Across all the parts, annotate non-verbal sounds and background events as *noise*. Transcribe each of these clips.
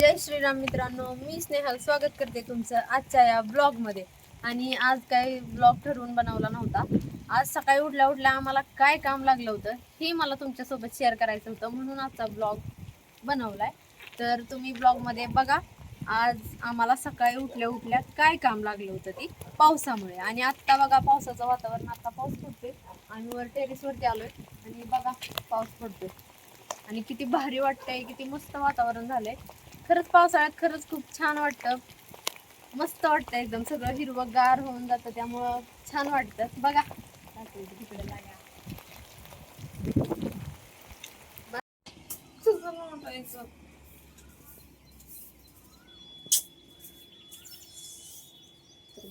जय श्रीराम मित्रांनो मी स्नेहल. स्वागत करते तुमचं आजच्या या ब्लॉगमध्ये. आणि आज काही ब्लॉग ठरवून बनवला नव्हता. आज सकाळी उठल्या उठल्या आम्हाला काय काम लागलं होतं हे मला तुमच्यासोबत शेअर करायचं होतं. म्हणून आजचा ब्लॉग बनवला आहे तर तुम्ही ब्लॉगमध्ये बघा आज आम्हाला सकाळी उठल्या उठल्या काय काम लागलं होतं ते पावसामुळे. आणि आत्ता बघा पावसाचं वातावरण आता पाऊस पडतोय. आम्ही वर टेरेसवरती आलो आहे आणि बघा पाऊस पडतोय. आणि किती भारी वाटतंय किती मस्त वातावरण झालंय. खरंच पावसाळ्यात खरंच खूप छान वाटतं. मस्त वाटतं एकदम. सगळं हिरवंगार होऊन जातं त्यामुळं छान वाटतं. बघा. तिकडे लागा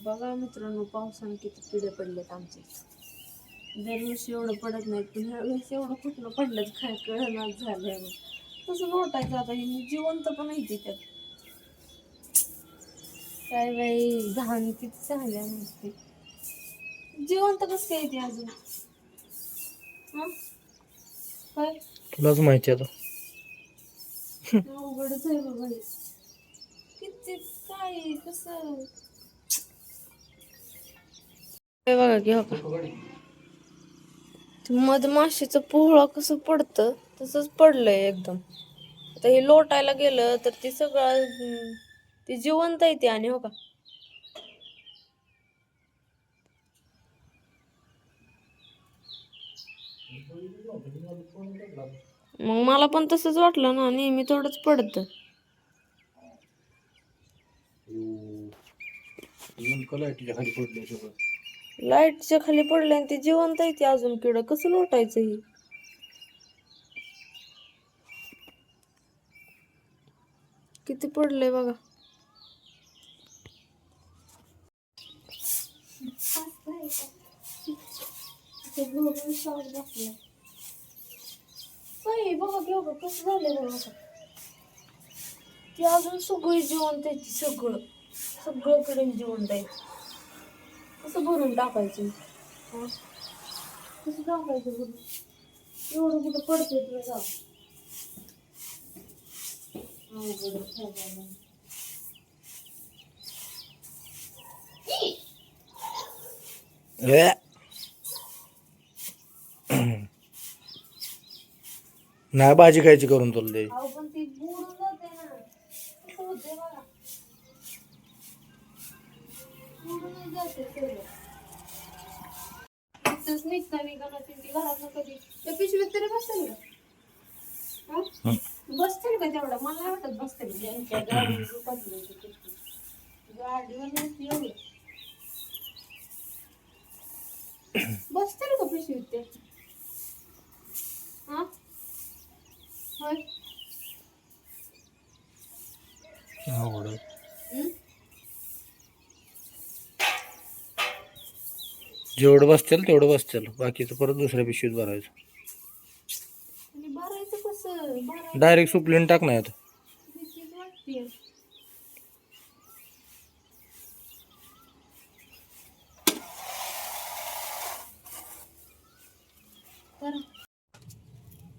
बघा मित्रांनो पावसाने किती किडे पडलेत आमचे. दरवर्षी एवढं पडत नाहीत पण ह्यावेळेस एवढं कुठलं पडलं काय कळनाच झालंय. मग तसं नोटायचं आता. हे जिवंत पण आहे त्यात काय बाई घाण किती झाल्या नुसती. जिवंत कसं काय ते अजून? हा? काय? तुलाच माहिती आता. अवघडच आहे बाबा हे. किती काय कसं हे बघा की हो का? ते मधमाशीचं पोहळं कसं पडतं? तसंच पडलंय एकदम. आता हे लोटायला गेलं तर ते सगळं ती जिवंत आहे आणि हो का? मग मला पण तसंच वाटलं ना नेहमी थोडंच पडतं. लाईटच्या खाली पडले आणि ते जिवंत आहे ते अजून किड. कसं लोटायचं ही? किती पडले बघा. बाई, बघा की बघा कसं झालंय बघा आता. ती अजून सगळी जेवण त्याची सगळं. सगळीकडे जेवण द्यायचं कसं भरून टाकायचं? कसं टाकायचं भरून? एवढं कुठं पडते तुला निघाला ती घरात कधी. त्या पिशवीत तरी बसेल हा? हं. बसतील का तेवढं? मला नाही वाटत बसतील. ज्यांच्या पिशवी. गाडीवर एवढी. बसतील का पिशवीत ते? हा? होय. हं? जेवढं बसतील तेवढं बसतील. बाकीचं परत दुसऱ्या पिशवीत भरायचं आणि भरायचं कसं भरायचं डायरेक्ट सुकलीन टाक नाही आता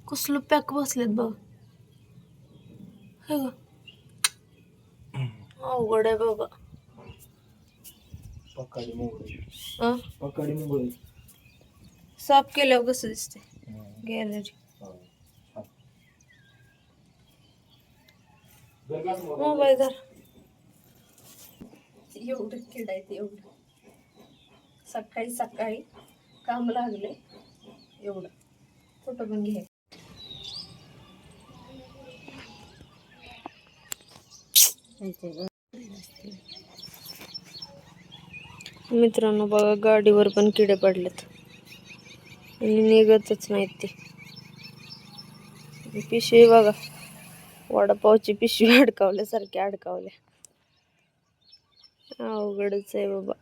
कसलं पॅक बसलेत बघ. हे ग अवघड आहे बाबा. पकाडी मुंगळी अं? पकाडी मुंगळी साफ केल्यावर कसं दिसते गॅलरी मोबाईल धर. एवढं किडायचं एवढं. सकाळी सकाळी काम लागले एवढं. फोटो पण घे. मित्रांनो बघा गाडीवर पण किडे पडलेत. आणि निघतच नाहीत ते. पिशवी बघा. वडापावची पिशवी *laughs* अडकावल्यासारखी अडकावल्या अवघडच आहे बाबा.